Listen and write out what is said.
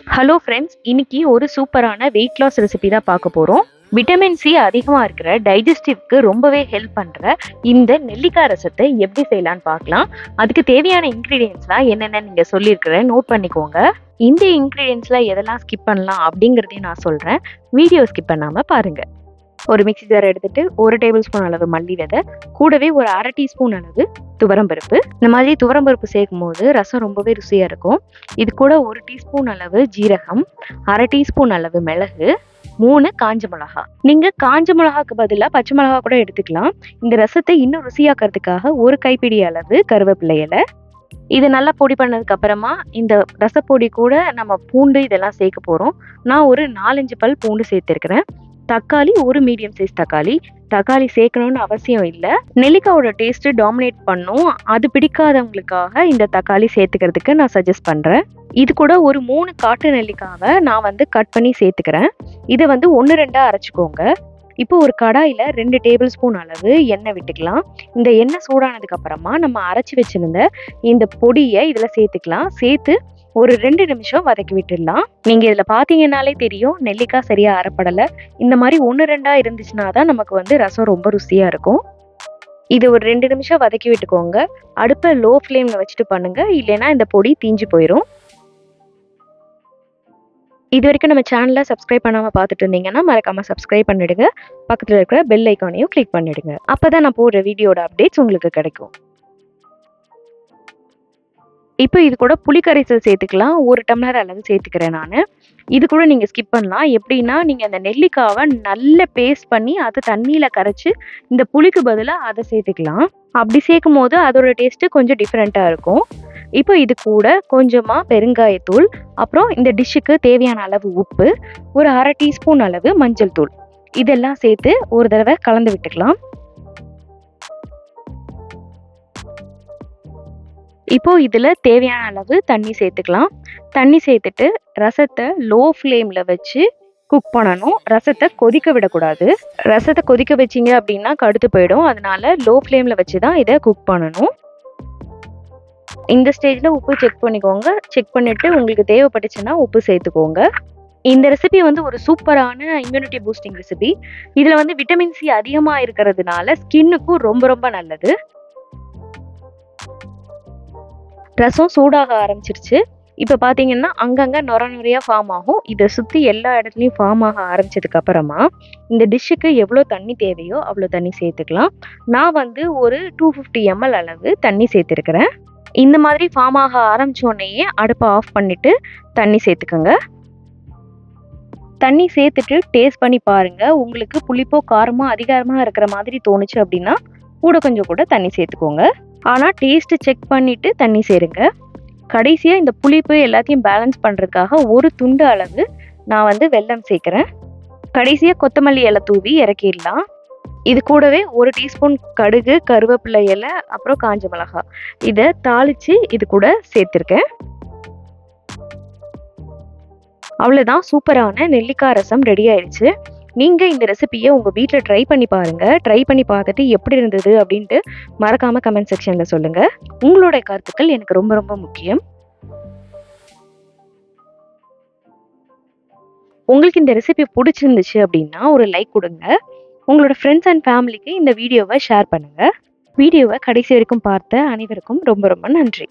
Hello friends இன்னைக்கு ஒரு சூப்பரான வெயிட் லாஸ் ரெசிபி தான் பார்க்க போகிறோம் விட்டமின் சி அதிகமாக இருக்கிற டைஜஸ்டிவ்க்கு ரொம்பவே ஹெல்ப் பண்ணுற இந்த நெல்லிக்காய் ரசத்தை எப்படி செய்யலான்னு பார்க்கலாம். அதுக்கு தேவையான இன்க்ரீடியன்ஸ்லாம் என்னென்ன நீங்கள் சொல்லியிருக்கிற நோட் பண்ணிக்கோங்க. இந்த இன்க்ரீடியன்ஸ்லாம் எதெல்லாம் ஸ்கிப் பண்ணலாம் அப்படிங்கிறதையும் நான் சொல்கிறேன் வீடியோ ஸ்கிப் பண்ணாமல் பாருங்கள் ஒரு மிக்ஸி ஜார் எடுத்துட்டு ஒரு டேபிள் ஸ்பூன் அளவு மல்லி விதை கூடவே ஒரு அரை டீஸ்பூன் அளவு துவரம்பருப்பு இந்த மாதிரி துவரம்பருப்பு சேர்க்கும் போது ரசம் ரொம்பவே ருசியாக இருக்கும். இது கூட ஒரு டீஸ்பூன் அளவு ஜீரகம் அரை டீஸ்பூன் அளவு மிளகு மூணு காஞ்ச மிளகா. நீங்க காஞ்ச மிளகாக்கு பதிலாக பச்சை மிளகா கூட எடுத்துக்கலாம். இந்த ரசத்தை இன்னும் ருசியாக்கிறதுக்காக ஒரு கைப்பிடி அளவு கருவேப்பிலை இலை. இது நல்லா பொடி பண்ணதுக்கு அப்புறமா இந்த ரசப்பொடி கூட நம்ம பூண்டு இதெல்லாம் சேர்க்க போறோம். நான் ஒரு நாலஞ்சு பல் பூண்டு சேர்த்திருக்கிறேன். தக்காளி ஒரு மீடியம் சைஸ் தக்காளி. தக்காளி சேர்க்கணும்னு அவசியம் இல்லை. நெல்லிக்காயோட டேஸ்ட்டு டாமினேட் பண்ணும். அது பிடிக்காதவங்களுக்காக இந்த தக்காளி சேர்த்துக்கிறதுக்கு நான் சஜஸ்ட் பண்ணுறேன் இது கூட ஒரு மூணு காட்டு நெல்லிக்காவை நான் வந்து கட் பண்ணி சேர்த்துக்கிறேன். இதை வந்து ஒன்று ரெண்டாக அரைச்சிக்கோங்க. இப்போ ஒரு கடாயில் ரெண்டு டேபிள் ஸ்பூன் அளவு எண்ணெய் விட்டுக்கலாம். இந்த எண்ணெய் சூடானதுக்கு அப்புறமா நம்ம அரைச்சி வச்சிருந்த இந்த பொடியை இதில் சேர்த்துக்கலாம். சேர்த்து ஒரு ரெண்டு நிமிஷம் வதக்கி விட்டுடலாம். நீங்கள் இதில் பார்த்தீங்கன்னாலே தெரியும் நெல்லிக்காய் சரியாக அரைப்படலை. இந்த மாதிரி ஒன்று ரெண்டாக இருந்துச்சுன்னா தான் நமக்கு வந்து ரசம் ரொம்ப ருசியாக இருக்கும். இது ஒரு ரெண்டு நிமிஷம் வதக்கி விட்டுக்கோங்க. அடுப்பை லோ ஃப்ளேமில் வச்சுட்டு பண்ணுங்கள் இல்லைன்னா இந்த பொடி தீஞ்சு போயிடும் இது வரைக்கும் நம்ம சேனலை சப்ஸ்கிரைப் பண்ணாமல் பார்த்துட்டு இருந்தீங்கன்னா மறக்காமல் சப்ஸ்கிரைப் பண்ணிடுங்க. பக்கத்தில் இருக்கிற பெல் ஐக்கானையும் கிளிக் பண்ணிடுங்க. அப்போ தான் நான் போடுற வீடியோட அப்டேட்ஸ் உங்களுக்கு கிடைக்கும். இப்போ இது கூட புளிக்கரைசல் சேர்த்துக்கலாம். ஒரு டம்ளர் அளவு சேர்த்துக்கிறேன் நான். இது கூட நீங்கள் ஸ்கிப் பண்ணலாம். எப்படின்னா நீங்கள் அந்த நெல்லிக்காவை நல்ல பேஸ்ட் பண்ணி அதை தண்ணியில் கரைச்சி இந்த புளிக்கு பதிலாக அதை சேர்த்துக்கலாம். அப்படி சேர்க்கும் போது அதோட டேஸ்ட்டு கொஞ்சம் டிஃப்ரெண்ட்டாக இருக்கும். இப்போ இது கூட கொஞ்சமாக பெருங்காயத்தூள் அப்புறம் இந்த டிஷ்ஷுக்கு தேவையான அளவு உப்பு ஒரு அரை டீஸ்பூன் அளவு மஞ்சள் தூள். இதெல்லாம் சேர்த்து ஒரு தடவை கலந்து விட்டுக்கலாம். இப்போ இதில் தேவையான அளவு தண்ணி சேர்த்துக்கலாம். தண்ணி சேர்த்துட்டு ரசத்தை லோ ஃப்ளேமில் வச்சு குக் பண்ணணும். ரசத்தை கொதிக்க விடக்கூடாது. ரசத்தை கொதிக்க வச்சிங்க அப்படின்னா கடுத்து போயிடும். அதனால லோ ஃப்ளேமில் வச்சு தான் இதை குக் பண்ணணும். இந்த ஸ்டேஜில் உப்பு செக் பண்ணிக்கோங்க. செக் பண்ணிவிட்டு உங்களுக்கு தேவைப்பட்டுச்சுன்னா உப்பு சேர்த்துக்கோங்க. இந்த ரெசிபி வந்து ஒரு சூப்பரான இம்யூனிட்டி பூஸ்டிங் ரெசிபி இதில் வந்து விட்டமின் சி அதிகமாக இருக்கிறதுனால ஸ்கின்னுக்கும் ரொம்ப ரொம்ப நல்லது. ரசம் சூடாக ஆரம்பிச்சிருச்சு. இப்போ பார்த்தீங்கன்னா அங்கங்கே நொர நொறையா ஃபார்ம் ஆகும். இதை சுற்றி எல்லா இடத்துலையும் ஃபார்ம் ஆக ஆரம்பிச்சதுக்கு அப்புறமா இந்த டிஷ்ஷுக்கு எவ்வளோ தண்ணி தேவையோ அவ்வளோ தண்ணி சேர்த்துக்கலாம். நான் வந்து ஒரு டூ ஃபிஃப்டி எம்எல் அளவு தண்ணி சேர்த்துருக்கிறேன். இந்த மாதிரி ஃபார்ம் ஆக ஆரம்பிச்ச உடனேயே அடுப்பை ஆஃப் பண்ணிட்டு தண்ணி சேர்த்துக்கோங்க. தண்ணி சேர்த்துட்டு டேஸ்ட் பண்ணி பாருங்கள் உங்களுக்கு புளிப்போ காரமோ அதிகாரமாக இருக்கிற மாதிரி தோணுச்சு அப்படின்னா கூட கொஞ்சம் கூட தண்ணி சேர்த்துக்கோங்க. ஆனால் டேஸ்ட்டு செக் பண்ணிவிட்டு தண்ணி சேருங்க. கடைசியாக இந்த புளிப்பு எல்லாத்தையும் பேலன்ஸ் பண்ணுறதுக்காக ஒரு துண்டு அளவு நான் வந்து வெல்லம் சேர்க்குறேன். கடைசியாக கொத்தமல்லி இலை தூவி இறக்கிடலாம். இது கூடவே ஒரு டீஸ்பூன் கடுகு கருவேப்பிலை இலை அப்புறம் காஞ்ச மிளகாய் இதை தாளித்து இது கூட சேர்த்துருக்கேன். அவ்வளோதான் சூப்பரான நெல்லிக்காய் ரசம் ரெடி ஆயிடுச்சு. நீங்கள் இந்த ரெசிபியை உங்கள் வீட்டில் ட்ரை பண்ணி பாருங்கள் ட்ரை பண்ணி பார்த்துட்டு எப்படி இருந்தது அப்படின்ட்டு மறக்காமல் கமெண்ட் செக்ஷனில் சொல்லுங்கள் உங்களோட கருத்துக்கள் எனக்கு ரொம்ப ரொம்ப முக்கியம். உங்களுக்கு இந்த ரெசிபி பிடிச்சிருந்துச்சு அப்படின்னா ஒரு லைக் கொடுங்க. உங்களோட ஃப்ரெண்ட்ஸ் அண்ட் ஃபேமிலிக்கு இந்த வீடியோவை ஷேர் பண்ணுங்கள் வீடியோவை கடைசி வரைக்கும் பார்த்த அனைவருக்கும் ரொம்ப ரொம்ப நன்றி.